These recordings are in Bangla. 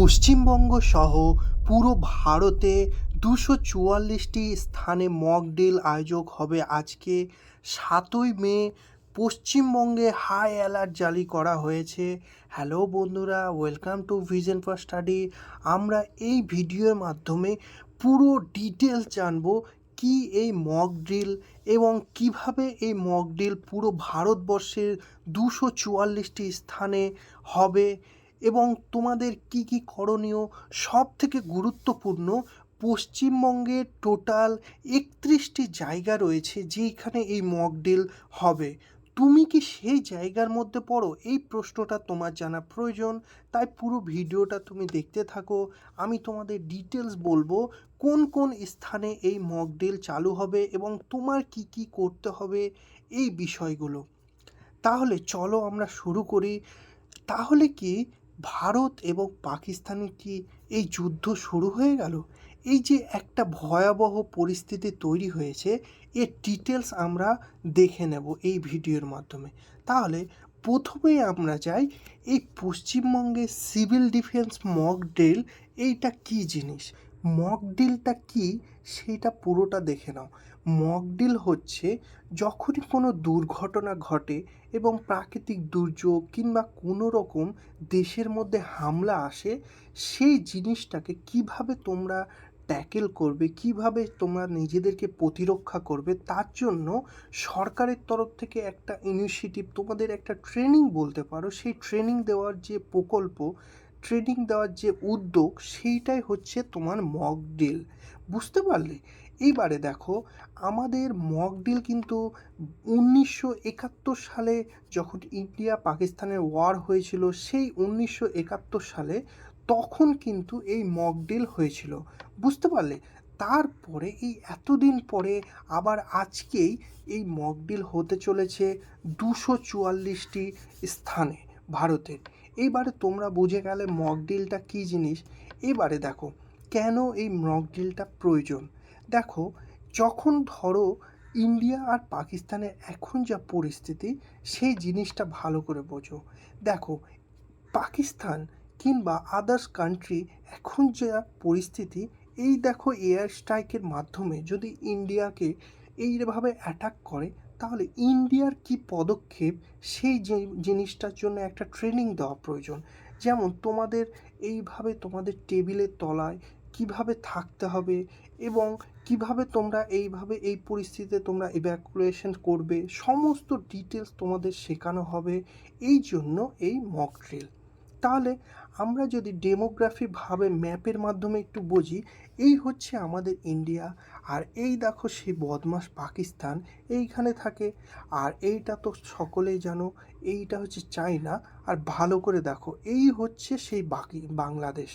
পশ্চিমবঙ্গ সহ পুরো ভারতে দুশো চুয়াল্লিশটি স্থানে মক ড্রিল আয়োজক হবে আজকে সাতই মে। পশ্চিমবঙ্গে হাই অ্যালার্ট জারি করা হয়েছে। হ্যালো বন্ধুরা welcome to vision for study আমরা এই ভিডিওর মাধ্যমে পুরো ডিটেলস জানব কি এই মক ড্রিল এবং কীভাবে এই মক ড্রিল পুরো ভারতবর্ষের দুশো চুয়াল্লিশটি স্থানে হবে। এবং তোমাদের কি কি করণীয়? সব থেকে গুরুত্বপূর্ণ পশ্চিমবঙ্গের টোটাল একত্রিশটি জায়গা রয়েছে যেখানে এই মক ড্রিল হবে। তুমি কি সেই জায়গার মধ্যে পড়ো? এই প্রশ্নটা তোমার জানা প্রয়োজন, তাই পুরো ভিডিওটা তুমি দেখতে থাকো। আমি তোমাদের ডিটেলস বলব, কোন কোন স্থানে এই মক ড্রিল চালু হবে এবং তোমার কি কি করতে হবে, এই বিষয়গুলো। তাহলে চলো আমরা শুরু করি। তাহলে কি ভারত এবং পাকিস্তানে কি এই যুদ্ধ শুরু হয়ে গেল? এই যে একটা ভয়াবহ পরিস্থিতি তৈরি হয়েছে, এর ডিটেলস আমরা দেখে নেব এই ভিডিওর মাধ্যমে। তাহলে প্রথমেই আমরা যাই এই পশ্চিমবঙ্গে সিভিল ডিফেন্স মক এইটা কি জিনিস? মক ড্রিলটা কি? সেইটা পুরোটা দেখে নাও। মক ড্রিল হচ্ছে যখনই কোনো দুর্ঘটনা ঘটে এবং প্রাকৃতিক দুর্যোগ কিংবা কোনো রকম দেশের মধ্যে হামলা আসে, সেই জিনিসটাকে কীভাবে তোমরা ট্যাকেল করবে, কীভাবে তোমরা নিজেদেরকে প্রতিরক্ষা করবে, তার জন্য সরকারের তরফ থেকে একটা ইনিশিয়েটিভ তোমাদের একটা ট্রেনিং বলতে পারো। সেই ট্রেনিং দেওয়ার যে প্রকল্প ট্রেনিং দেওয়ার যে উদ্যোগ, সেইটাই হচ্ছে তোমার মক ডিল বুঝতে পারলে? এইবারে দেখো, আমাদের মক ডিল কিন্তু উনিশশো একাত্তর সালে যখন ইন্ডিয়া পাকিস্তানের ওয়ার হয়েছিল, সেই উনিশশো একাত্তর সালে তখন কিন্তু এই মক ডিল হয়েছিল। বুঝতে পারলে? তারপরে এই এতদিন পরে আবার আজকেই এই মক ডিল হতে চলেছে দুশো চুয়াল্লিশটি স্থানে ভারতের। এইবারে তোমরা বুঝে গেলে মক ডিলটা কী জিনিস? এবারে দেখো, কেন এই মক ডিলটা প্রয়োজন? দেখো, যখন ধরো ইন্ডিয়া আর পাকিস্তানের এখন যা পরিস্থিতি, সেই জিনিসটা ভালো করে বোঝো। দেখো, পাকিস্তান কিংবা আদার্স কান্ট্রি এখন যা পরিস্থিতি, এই দেখো এয়ার স্ট্রাইকের মাধ্যমে যদি ইন্ডিয়াকে এইভাবে অ্যাটাক করে, তাহলে ইন্ডিয়ার কি পদক্ষেপ? সেই জিনিসটার জন্য একটা ট্রেনিং দেওয়া প্রয়োজন। যেমন তোমাদের এইভাবে তোমাদের টেবিলের তলায় কীভাবে থাকতে হবে এবং কীভাবে তোমরা এইভাবে এই পরিস্থিতিতে তোমরা ইভ্যাকুয়েশন করবে, সমস্ত ডিটেলস তোমাদের শেখানো হবে, এই জন্য এই মক ড্রিল তাহলে আমরা যদি ডেমোগ্রাফিভাবে ম্যাপের মাধ্যমে একটু বুঝি, এই হচ্ছে আমাদের ইন্ডিয়া আর এই দেখো সেই বদমাস পাকিস্তান, এইখানে থাকে, আর এইটা তো সকলেই জানো, এইটা হচ্ছে চায়না, আর ভালো করে দেখো, এই হচ্ছে সেই বাকি, বাংলাদেশ।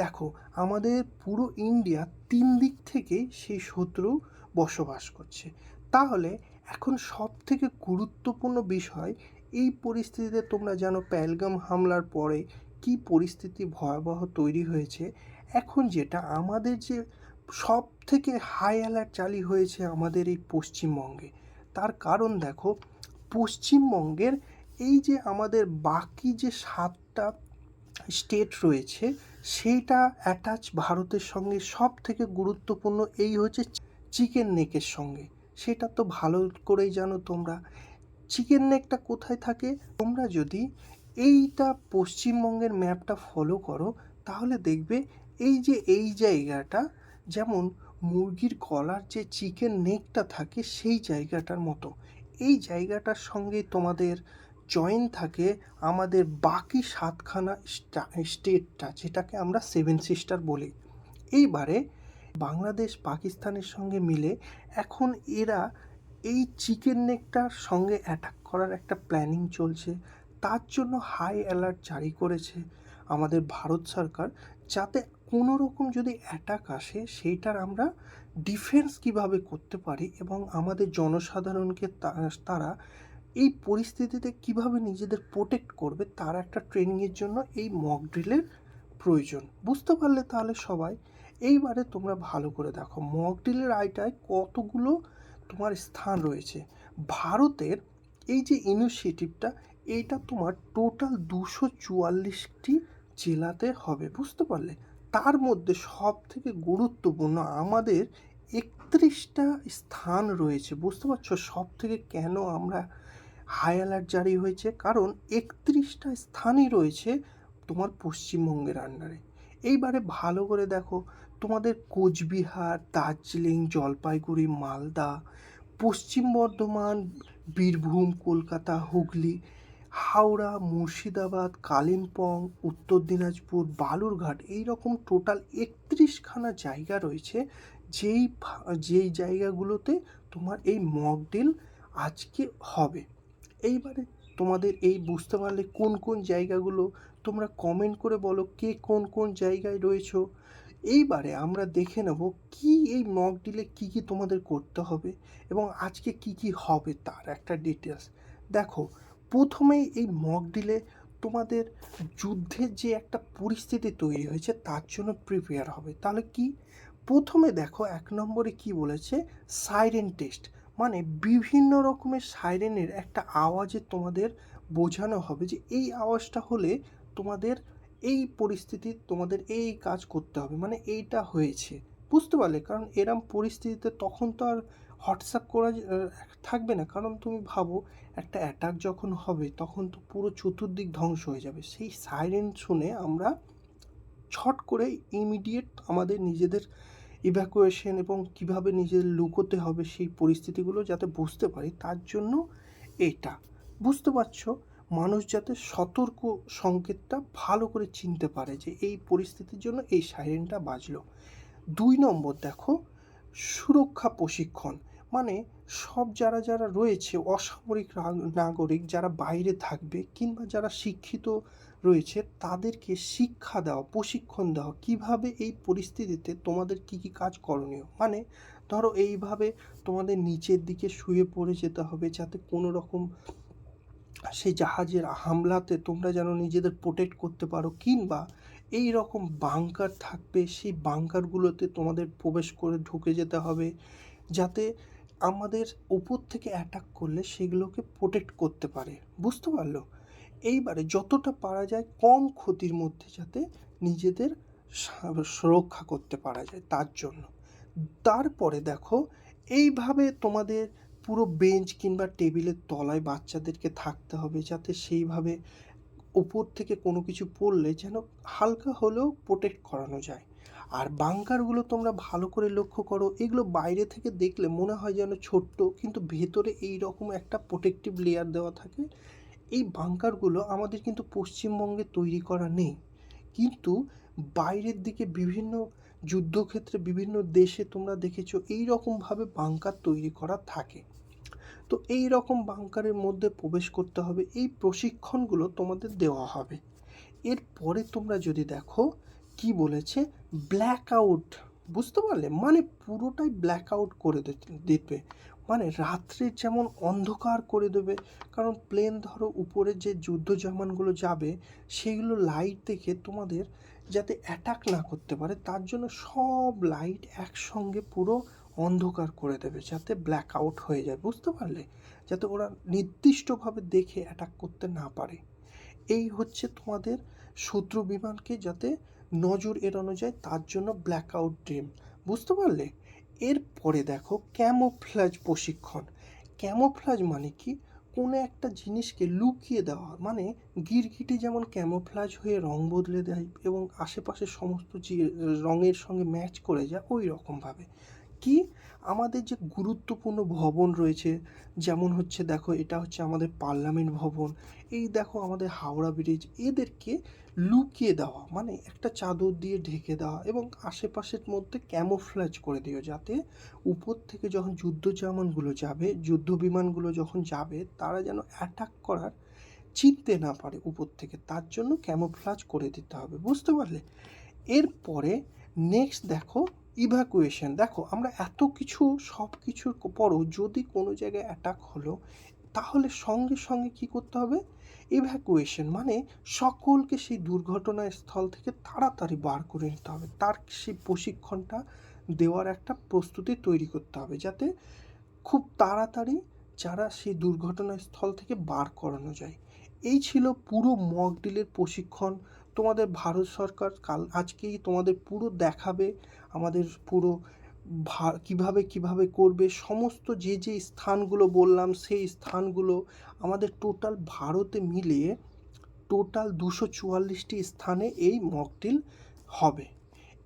দেখো, আমাদের পুরো ইন্ডিয়া তিন দিক থেকেই সেই শত্রু বসবাস করছে। তাহলে এখন সব থেকে গুরুত্বপূর্ণ বিষয়, এই পরিস্থিতিতে তোমরা জানো প্যালগাম হামলার পরে কি পরিস্থিতি ভয়াবহ তৈরি হয়েছে। এখন যেটা আমাদের যে সব থেকে হাই অ্যালার্ট জারি হয়েছে আমাদের এই পশ্চিমবঙ্গে, তার কারণ দেখো, পশ্চিমবঙ্গের এই যে আমাদের বাকি যে সাতটা স্টেট রয়েছে সেইটা অ্যাটাচ ভারতের সঙ্গে সব থেকে গুরুত্বপূর্ণ এই হচ্ছে চিকেন নেকের সঙ্গে। সেটা তো ভালো করেই জানো তোমরা। চিকেন নেকটা কোথায় থাকে? তোমরা যদি এইটা পশ্চিমবঙ্গের ম্যাপটা ফলো করো, তাহলে দেখবে এই যে এই জায়গাটা, যেমন মুরগির গলার যে চিকেন নেকটা থাকে, সেই জায়গাটার মতো। এই জায়গাটার সঙ্গে তোমাদের জয়েন থাকে আমাদের বাকি সাতখানা স্টেটটা যেটাকে আমরা সেভেন সিস্টার বলি। এইবারে বাংলাদেশ, পাকিস্তানের সঙ্গে মিলে এখন এরা এই চিকেন নেকটার সঙ্গে অ্যাটাক করার একটা প্ল্যানিং চলছে। তার জন্য হাই অ্যালার্ট জারি করেছে আমাদের ভারত সরকার, যাতে কোনো রকম যদি অ্যাটাক আসে, সেইটার আমরা ডিফেন্স কীভাবে করতে পারি এবং আমাদের জনসাধারণকে তারা এই পরিস্থিতিতে কীভাবে নিজেদের প্রোটেক্ট করবে তার একটা ট্রেনিংয়ের জন্য এই মক ড্রিলের প্রয়োজন। বুঝতে পারলে তাহলে সবাই, এইবারে তোমরা ভালো করে দেখো মক ড্রিলের আয়টায় কতগুলো তোমার স্থান রয়েছে। ভারতের এই যে ইনিশিয়েটিভটা এইটা তোমার টোটাল দুশো চুয়াল্লিশটি জেলাতে হবে, বুঝতে পারলে? তার মধ্যে সব থেকে গুরুত্বপূর্ণ আমাদের একত্রিশটা স্থান রয়েছে, বুঝতে পারছ? সব থেকে কেন আমরা হাই অ্যালার্ট জারি হয়েছে, কারণ একত্রিশটা স্থানই রয়েছে তোমার পশ্চিমবঙ্গের আন্ডারে এইবারে ভালো করে দেখো, তোমাদের কোচবিহার, দার্জিলিং, জলপাইগুড়ি, মালদা, পশ্চিম বর্ধমান, বীরভূম, কলকাতা, হুগলি, হাওড়া, মুর্শিদাবাদ, কালিম্পং, উত্তর দিনাজপুর, বালুরঘাট এই রকম টোটাল একত্রিশখানা জায়গা রয়েছে, যেই যেই জায়গাগুলোতে তোমার এই মক ডিল আজকে হবে। এইবারে তোমাদের এই বুঝতে পারলে কোন কোন জায়গাগুলো তোমরা কমেন্ট করে বলো কে কোন কোন জায়গায় রয়েছো। এইবারে আমরা দেখে নেব কি এই মক ডিলে কী কী তোমাদের করতে হবে এবং আজকে কি কি হবে তার একটা ডিটেলস দেখো, প্রথমেই এই মক ডিলে তোমাদের যুদ্ধের যে একটা পরিস্থিতি তৈরি হয়েছে তার জন্য প্রিপেয়ার হবে। তাহলে কি? প্রথমে দেখো এক নম্বরে কি বলেছে? সাইরেন টেস্ট মানে বিভিন্ন রকমের সাইরেনের একটা আওয়াজে তোমাদের বোঝানো হবে যে এই আওয়াজটা হলে তোমাদের এই পরিস্থিতি, তোমাদের এই কাজ করতে হবে। মানে এইটা হয়েছে। বুঝতে পারলে? কারণ এরম পরিস্থিতিতে তখন তো আর হোয়াটসঅ্যাপ করা থাকবে না। কারণ তুমি ভাবো, একটা অ্যাটাক যখন হবে, তখন তো পুরো চতুর্দিক ধ্বংস হয়ে যাবে। সেই সাইরেন শুনে আমরা ছট করে ইমিডিয়েট আমাদের নিজেদের ইভ্যাকুয়েশন এবং কীভাবে নিজের লুকোতে হবে সেই পরিস্থিতিগুলো যাতে বুঝতে পারি, তার জন্য এটা বুঝতে পারছ? মানুষ যাতে সতর্ক সংকেতটা ভালো করে চিনতে পারে যে এই পরিস্থিতির জন্য এই সাইরেনটা বাজলো। দুই নম্বর দেখো, সুরক্ষা প্রশিক্ষণ। মানে সব যারা যারা রয়েছে, অসামরিক নাগরিক যারা বাইরে থাকবে কিংবা যারা শিক্ষিত রয়েছে, তাদেরকে শিক্ষা দেওয়া, প্রশিক্ষণ দেওয়া, কীভাবে এই পরিস্থিতিতে তোমাদের কি কি কাজ করণীয়? মানে ধরো এইভাবে তোমাদের নিচের দিকে শুয়ে পড়ে যেতে হবে যাতে কোনো রকম সেই জাহাজের হামলাতে তোমরা যেন নিজেদের প্রোটেক্ট করতে পারো কিংবা এই রকম বাংকার থাকবে, সেই বাংকারগুলোতে তোমাদের প্রবেশ করে ঢুকে যেতে হবে। যাতে আমাদের উপর থেকে অ্যাটাক করলে সেগুলোকে প্রোটেক্ট করতে পারে। বুঝতে পারল? এইবারে যতটা পারা যায় কম ক্ষতির মধ্যে যাতে নিজেদের সুরক্ষা করতে পারা যায় তার জন্য। তারপরে দেখো, এইভাবে তোমাদের পুরো বেঞ্চ কিংবা টেবিলের তলায় বাচ্চাদেরকে থাকতে হবে যাতে সেইভাবে উপর থেকে কোনো কিছু পড়লে যেন হালকা হলেও প্রোটেক্ট করানো যায়। আর বাংকারগুলো তোমরা ভালো করে লক্ষ্য করো, এগুলো বাইরে থেকে দেখলে মনে হয় যেন ছোট্ট, কিন্তু ভেতরে এই রকম একটা প্রোটেক্টিভ লেয়ার দেওয়া থাকে। এই বাংকারগুলো আমাদের কিন্তু পশ্চিমবঙ্গে তৈরি করা নেই। কিন্তু বাইরের দিকে বিভিন্ন যুদ্ধক্ষেত্রে বিভিন্ন দেশে তোমরা দেখেছ এই রকমভাবে বাংকার তৈরি করা থাকে। তো এই রকম বাংকারের মধ্যে প্রবেশ করতে হবে, এই প্রশিক্ষণগুলো তোমাদের দেওয়া হবে। এরপরে তোমরা যদি দেখো কি বলেছে ব্ল্যাক আউট বুঝতে পারলে? মানে পুরোটাই ব্ল্যাক আউট করে দিতে- মানে রাত্রে যেমন অন্ধকার করে দেবে, কারণ প্লেন ধরো উপরে যে যুদ্ধ জামানগুলো যাবে সেইগুলো লাইট দেখে তোমাদের যাতে অ্যাটাক না করতে পারে, তার জন্য সব লাইট একসঙ্গে পুরো অন্ধকার করে দেবে, যাতে ব্ল্যাক আউট হয়ে যায়, বুঝতে পারলে? যাতে ওরা নির্দিষ্টভাবে দেখে অ্যাটাক করতে না পারে। এই হচ্ছে তোমাদের শত্রু বিমানকে যাতে নজর এড়ানো যায় তার জন্য ব্ল্যাক আউট ড্রিম বুঝতে পারলে? এরপরে দেখো ক্যামোফ্ল্যাজ প্রশিক্ষণ। ক্যামোফ্ল্যাজ মানে কি? কোনো একটা জিনিসকে লুকিয়ে দেওয়া মানে গিরগিটি যেমন ক্যামোফ্লাজ হয়ে রং বদলে দেয় এবং আশেপাশের সমস্ত যে রঙের সঙ্গে ম্যাচ করে যায় ওই রকমভাবে। কি আমাদের যে গুরুত্বপূর্ণ ভবন রয়েছে, যেমন হচ্ছে দেখো এটা হচ্ছে আমাদের পার্লামেন্ট ভবন, এই দেখো আমাদের হাওড়া ব্রিজ, এদেরকে লুকিয়ে দেওয়া মানে একটা চাদর দিয়ে ঢেকে দেওয়া এবং আশেপাশের মধ্যে ক্যামোফ্লাজ করে দিও যাতে উপর থেকে যখন যুদ্ধ জামানগুলো যাবে, যুদ্ধ বিমানগুলো যখন যাবে, তারা যেন অ্যাটাক করার চিনতে না পারে উপর থেকে, তার জন্য ক্যামোফ্লাজ করে দিতে হবে, বুঝতে পারলে? এরপরে নেক্সট দেখো ইভ্যাকুয়েশন দেখো, আমরা এত কিছু, সব কিছুর পরও যদি কোনো জায়গায় অ্যাটাক হলো, তাহলে সঙ্গে সঙ্গে কি করতে হবে? ইভ্যাকুয়েশন মানে সকলকে সেই দুর্ঘটনা স্থল থেকে তাড়াতাড়ি বার করে নিতে হবে। তার সেই প্রশিক্ষণটা দেওয়ার একটা প্রস্তুতি তৈরি করতে হবে যাতে খুব তাড়াতাড়ি যারা সেই দুর্ঘটনা স্থল থেকে বার করানো যায়। এই ছিল পুরো মক ডিলের প্রশিক্ষণ। তোমাদের ভারত সরকার কাল, আজকেই তোমাদের পুরো দেখাবে, আমাদের পুরো ভা, কীভাবে কীভাবে করবে, সমস্ত যে যে স্থানগুলো বললাম, সেই স্থানগুলো আমাদের টোটাল ভারতে মিলিয়ে টোটাল দুশো চুয়াল্লিশটি স্থানে এই মকডিল হবে।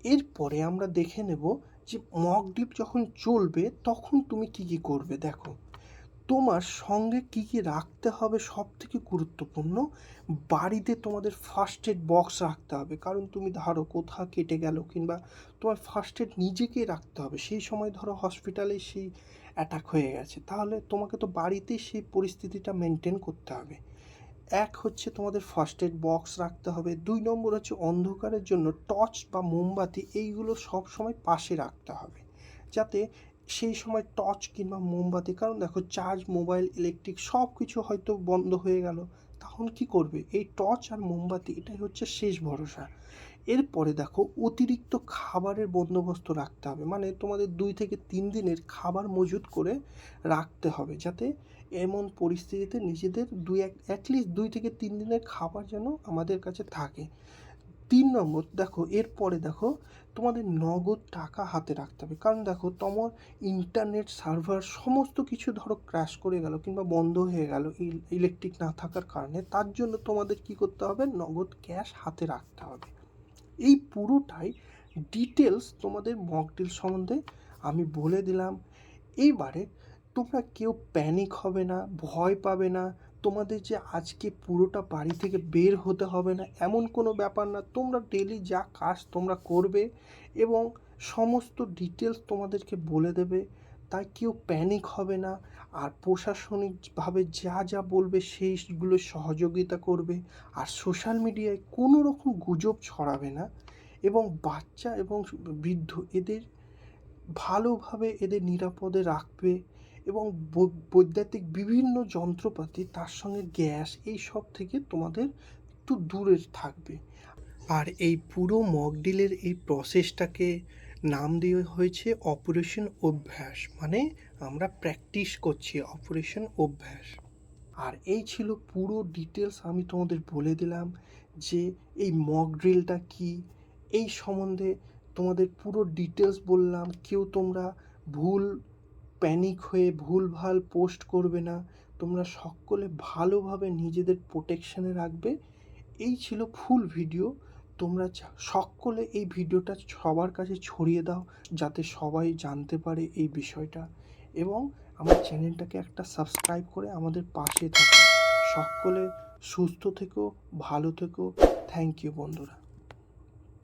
এরপরে আমরা দেখে নেব যে মকডিপ যখন চলবে, তখন তুমি কি কি করবে, দেখো। তোমার সঙ্গে কি কি রাখতে হবে সব থেকে গুরুত্বপূর্ণ? বাড়িতে তোমাদের ফার্স্ট এড বক্স রাখতে হবে। কারণ তুমি ধরো কোথা কেটে গেল কিংবা তোমার ফার্স্ট এড নিজেকেই রাখতে হবে। সেই সময় ধরো হসপিটালে সেই অ্যাটাক হয়ে গেছে। তাহলে তোমাকে তো বাড়িতেই সেই পরিস্থিতিটা মেনটেন করতে হবে। এক হচ্ছে তোমাদের ফার্স্ট এড বক্স রাখতে হবে। দুই নম্বর হচ্ছে অন্ধকারের জন্য টর্চ বা মোমবাতি এইগুলো সব সময় পাশে রাখতে হবে। যাতে সেই সময় টর্চ কিংবা মোমবাতি, কারণ দেখো চার্জ মোবাইল ইলেকট্রিক সব কিছু হয়তো বন্ধ হয়ে গেল। তখন কি করবে? এই টর্চ আর মোমবাতি, এটাই হচ্ছে শেষ ভরসা। এরপরে দেখো, অতিরিক্ত খাবারের বন্দোবস্ত রাখতে হবে। মানে তোমাদের দুই থেকে তিন দিনের খাবার মজুত করে রাখতে হবে, যাতে এমন পরিস্থিতিতে নিজেদের দুই এক অ্যাটলিস্ট দুই থেকে তিন দিনের খাবার যেন আমাদের কাছে থাকে। তিন নম্বর, দেখো, এরপরে দেখো, তোমাদের নগদ টাকা হাতে রাখতে হবে। কারণ দেখো, তোমার ইন্টারনেট সার্ভার সমস্ত কিছু ধরো ক্র্যাশ করে গেল কিংবা বন্ধ হয়ে গেল ইলেকট্রিক না থাকার কারণে, তার জন্য তোমাদের কি করতে হবে? নগদ ক্যাশ হাতে রাখতে হবে। এই পুরোটাই ডিটেলস তোমাদের মকডিল সম্বন্ধে আমি বলে দিলাম। এইবারে তোমরা কেউ প্যানিক হবে না, ভয় পাবে না তোমাদের যে আজকে পুরোটা বাড়ি থেকে বের হতে হবে না, এমন কোনো ব্যাপার না। তোমরা ডেলি যা কাজ তোমরা করবে এবং সমস্ত ডিটেলস তোমাদেরকে বলে দেবে, তাই কেউ প্যানিক হবে না। আর প্রশাসনিকভাবে যা যা বলবে সেইগুলো সহযোগিতা করবে। আর সোশ্যাল মিডিয়ায় কোনো রকম গুজব ছড়াবে না। এবং বাচ্চা এবং বৃদ্ধ এদের ভালোভাবে এদের নিরাপদে রাখবে। এবং বৈদ্যুতিক বিভিন্ন যন্ত্রপাতি, তার সঙ্গে গ্যাস, এই সব থেকে তোমাদের একটু দূরে থাকবে। আর এই পুরো মকডিলের এই প্রসেসটাকে নাম দেওয়া হয়েছে অপারেশন অভ্যাস। মানে আমরা প্র্যাকটিস করছি অপারেশন অভ্যাস। আর এই ছিল পুরো ডিটেলস আমি তোমাদের বলে দিলাম যে এই মক ড্রিলটা কী। এই সম্বন্ধে তোমাদের পুরো ডিটেলস বললাম। কেউ তোমরা ভুল প্যানিক হয়ে ভুলভাল পোস্ট করবে না। তোমরা সকলে ভালোভাবে নিজেদের প্রোটেকশানে রাখবে। এই ছিল ফুল ভিডিও তোমরা সকলে এই ভিডিওটা সবার কাছে ছড়িয়ে দাও যাতে সবাই জানতে পারে এই বিষয়টা। এবং আমার চ্যানেলটাকে একটা সাবস্ক্রাইব করে আমাদের পাশে থাকো। সকলে সুস্থ থেকো, ভালো থেকো। থ্যাংক ইউ বন্ধুরা।